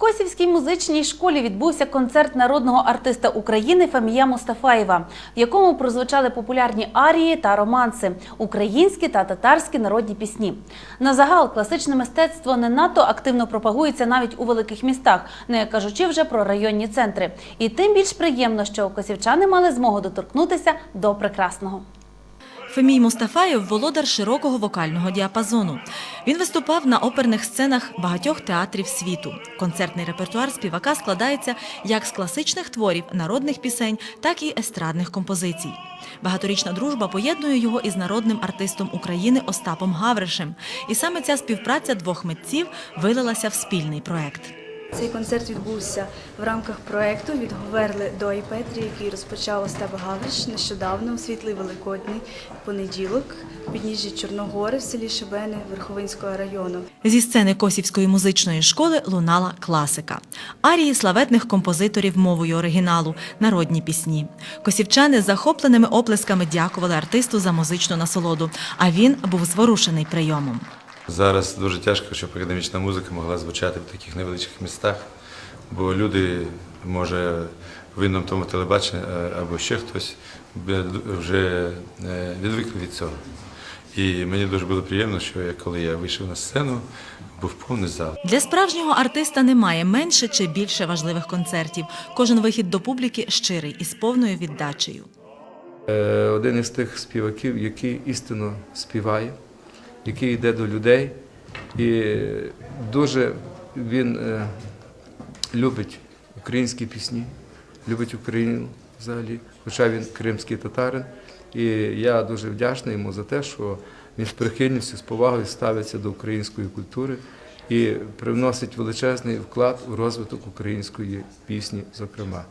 Косівській музичній школі відбувся концерт народного артиста України Фамія Мустафаєва, в якому прозвучали популярні арії та романси, українські та татарські народні пісні. На загал класичне мистецтво не надто активно пропагується навіть у великих містах, не кажучи вже про районні центри. І тим більш приємно, що косівчани мали змогу доторкнутися до прекрасного. Фемій Мустафаєв – володар широкого вокального діапазону. Він виступав на оперних сценах багатьох театрів світу. Концертний репертуар співака складається як з класичних творів, народних пісень, так і естрадних композицій. Багаторічна дружба поєднує його із народним артистом України Остапом Гавришем. І саме ця співпраця двох митців вилилася в спільний проект. Цей концерт відбувся в рамках проєкту від Говерли до Айпетрі, який розпочав Остап Гавриш нещодавно у світлий великодний понеділок в підніжжі Чорногори в селі Шебени Верховинського району. Зі сцени Косівської музичної школи лунала класика. Арії славетних композиторів мовою оригіналу, народні пісні. Косівчани з захопленими оплесками дякували артисту за музичну насолоду, а він був зворушений прийомом. Зараз дуже тяжко, щоб академічна музика могла звучати в таких невеличких містах, бо люди, може, в тому телебаченні е, або ще хтось вже е, відвикли від цього. І мені дуже було приємно, що я, коли я вийшов на сцену, був повний зал. Для справжнього артиста немає менше чи більше важливих концертів. Кожен вихід до публіки щирий і з повною віддачею. Е, один із тих співаків, який істинно співає, який йде до людей, і дуже він е, любить українські пісні, любить Україну взагалі, хоча він кримський татарин. І я дуже вдячний йому за те, що він з прихильністю, з повагою ставиться до української культури і привносить величезний вклад у розвиток української пісні, зокрема.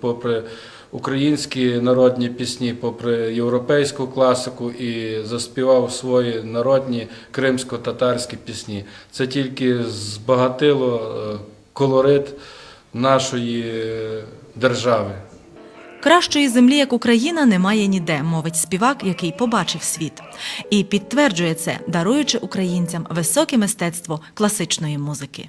попри українські народні пісні, попри європейську класику і заспівав свої народні кримсько-татарські пісні. Це тільки збагатило е, колорит нашої е, держави. Кращої землі, як Україна, немає ніде, мовить співак, який побачив світ. І підтверджує це, даруючи українцям високе мистецтво класичної музики.